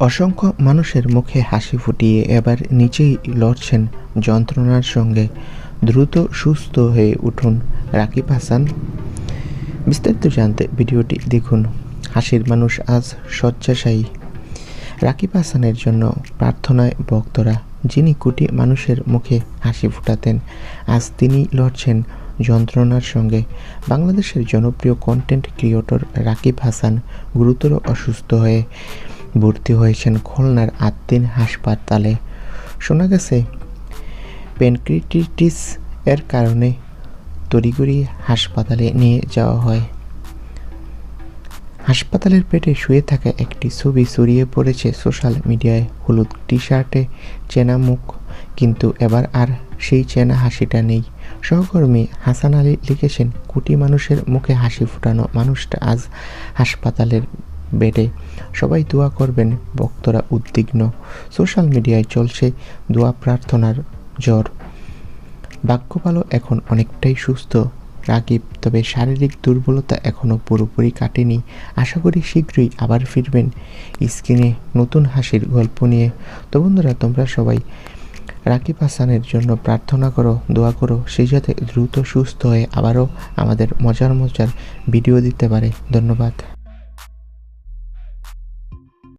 অসংখ্য মানুষের মুখে হাসি ফুটিয়ে এবার নিচেই লড়ছেন যন্ত্রণার সঙ্গে। দ্রুত সুস্থ হয়ে উঠুন রাকিব হাসান। বিস্তারিত জানতে ভিডিওটি দেখুন। হাসির মানুষ আজ শয্যাশায়ী। রাকিব হাসানের জন্য প্রার্থনায় ভক্তরা, যিনি কোটি মানুষের মুখে হাসি ফুটাতেন, আজ তিনি লড়ছেন যন্ত্রণার সঙ্গে। বাংলাদেশের জনপ্রিয় কন্টেন্ট ক্রিয়েটর রাকিব হাসান গুরুতর অসুস্থ হয়ে ভর্তি হয়েছেন খুলনার আত্মিন হাসপাতালে। শোনা গেছে প্যানক্রিটিস এর কারণে তড়িঘড়ি হাসপাতালে নিয়ে যাওয়া হয়। হাসপাতালের পেটে শুয়ে থাকা একটি ছবি ছড়িয়ে পড়েছে সোশ্যাল মিডিয়ায়। হলুদ টি শার্টে চেনা মুখ, কিন্তু এবার আর সেই চেনা হাসিটা নেই। সহকর্মী হাসান আলী লিখেছেন, কোটি মানুষের মুখে হাসি ফোটানো মানুষটা আজ হাসপাতালের বেডে সবাই দোয়া করবেন, ভক্তরা উদ্বিগ্ন। সোশ্যাল মিডিয়ায় চলছে দোয়া প্রার্থনার জ্বর। ভাগ্য এখন অনেকটাই সুস্থ, রাগিব, তবে শারীরিক দুর্বলতা এখনও পুরোপুরি কাটেনি। আশা করি শীঘ্রই আবার ফিরবেন স্ক্রিনে নতুন হাসির গল্প নিয়ে। তো বন্ধুরা, তোমরা সবাই রাকিব হাসানের জন্য প্রার্থনা করো, দোয়া করো, সে যাতে দ্রুত সুস্থ হয়ে আবারও আমাদের মজার মজার ভিডিও দিতে পারে। ধন্যবাদ।